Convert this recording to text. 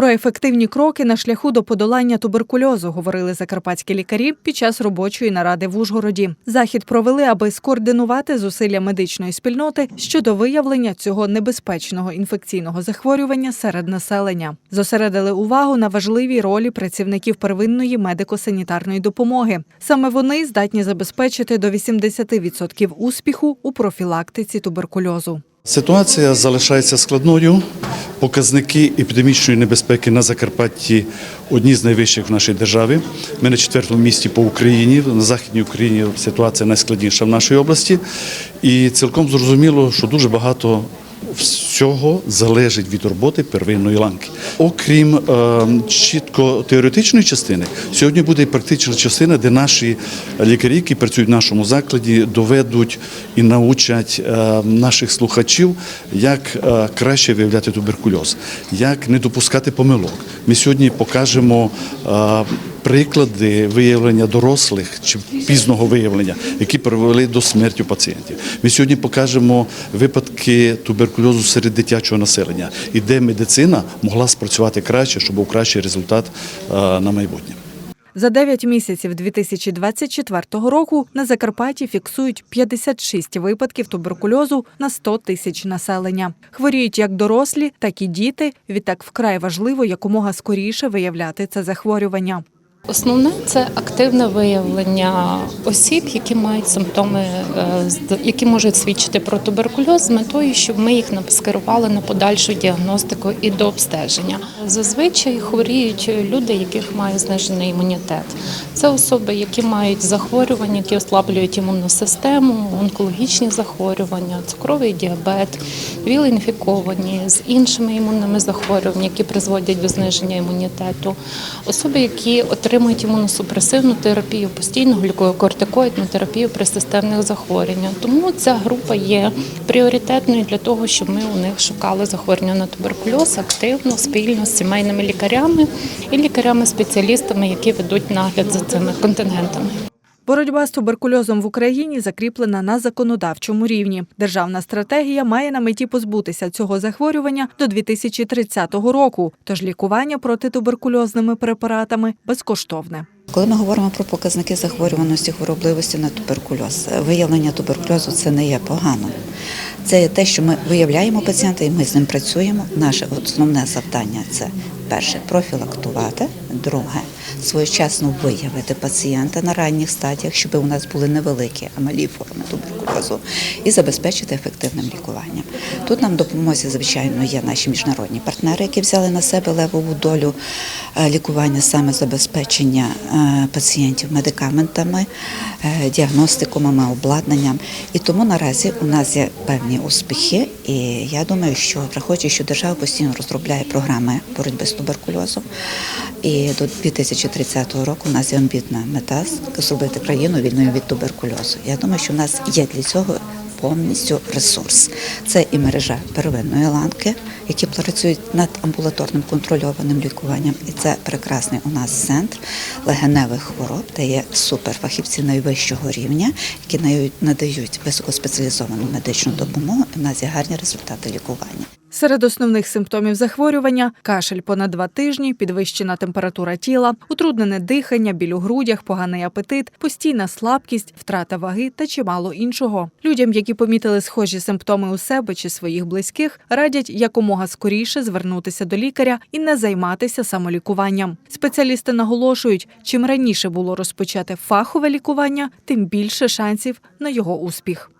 Про ефективні кроки на шляху до подолання туберкульозу говорили закарпатські лікарі під час робочої наради в Ужгороді. Захід провели, аби скоординувати зусилля медичної спільноти щодо виявлення цього небезпечного інфекційного захворювання серед населення. Зосередили увагу на важливій ролі працівників первинної медико-санітарної допомоги. Саме вони здатні забезпечити до 80% успіху у профілактиці туберкульозу. Ситуація залишається складною. Показники епідемічної небезпеки на Закарпатті одні з найвищих в нашій державі. Ми на четвертому місці по Україні. На західній Україні ситуація найскладніша в нашій області. І цілком зрозуміло, що дуже багато всього залежить від роботи первинної ланки. Окрім е, чітко теоретичної частини, сьогодні буде і практична частина, де наші лікарі, які працюють в нашому закладі, доведуть і научать е, наших слухачів, як е, краще виявляти туберкульоз, як не допускати помилок. Ми сьогодні покажемо. е, Приклади виявлення дорослих чи пізного виявлення, які привели до смерті пацієнтів. Ми сьогодні покажемо випадки туберкульозу серед дитячого населення, і де медицина могла спрацювати краще, щоб був кращий результат е, на майбутнє. За 9 місяців 2024 року на Закарпатті фіксують 56 випадків туберкульозу на 100 тисяч населення. Хворіють як дорослі, так і діти. Відтак вкрай важливо якомога скоріше виявляти це захворювання. Основне це активне виявлення осіб, які мають симптоми, е, які можуть свідчити про туберкульоз, з метою, щоб ми їх скерували на подальшу діагностику і до обстеження. Зазвичай хворіють люди, яких має знижений імунітет. Це особи, які мають захворювання, які ослаблюють імунну систему, онкологічні захворювання, цукровий діабет, віл-інфіковані з іншими імунними захворюваннями, які призводять до зниження імунітету, особи, які отримують імуносупресивну терапію, постійну глюкокортикоїдну терапію при системних захворюваннях. Тому ця група є пріоритетною для того, щоб ми у них шукали захворювання на туберкульоз активно, спільно з сімейними лікарями і лікарями-спеціалістами, які ведуть нагляд за цими контингентами. Боротьба з туберкульозом в Україні закріплена на законодавчому рівні. Державна стратегія має на меті позбутися цього захворювання до 2030 року. Тож лікування протитуберкульозними препаратами безкоштовне. Коли ми говоримо про показники захворюваності хворобливості на туберкульоз, виявлення туберкульозу це не є погано. Це те, що ми виявляємо пацієнта і ми з ним працюємо. Наше основне завдання це перше профілактувати, друге своєчасно виявити пацієнта на ранніх стадіях, щоб у нас були невеликі, а малі форми туберкульозу, і забезпечити ефективним лікуванням. Тут нам допомозі, звичайно, є наші міжнародні партнери, які взяли на себе левову долю е, лікування, саме забезпечення е, пацієнтів медикаментами, е, діагностикумами, обладнанням. І тому наразі у нас є певні успіхи. І я думаю, що враховуючи, що держава постійно розробляє програми боротьби з туберкульозом, і до 2030 року у нас є амбітна мета зробити країну вільною від туберкульозу. Я думаю, що у нас є для цього повністю ресурс. Це і мережа первинної ланки, які працюють над амбулаторним контрольованим лікуванням. І це прекрасний у нас центр легеневих хвороб, де є суперфахівці найвищого рівня, які надають- високоспеціалізовану медичну допомогу. І в нас є гарні результати лікування. Серед основних симптомів захворювання кашель понад два тижні, підвищена температура тіла, утруднене дихання, біль у грудях, поганий апетит, постійна слабкість, втрата ваги та чимало іншого. Людям, які помітили схожі симптоми у себе чи своїх близьких, радять якомога скоріше звернутися до лікаря і не займатися самолікуванням. Спеціалісти наголошують, чим раніше було розпочати фахове лікування, тим більше шансів на його успіх.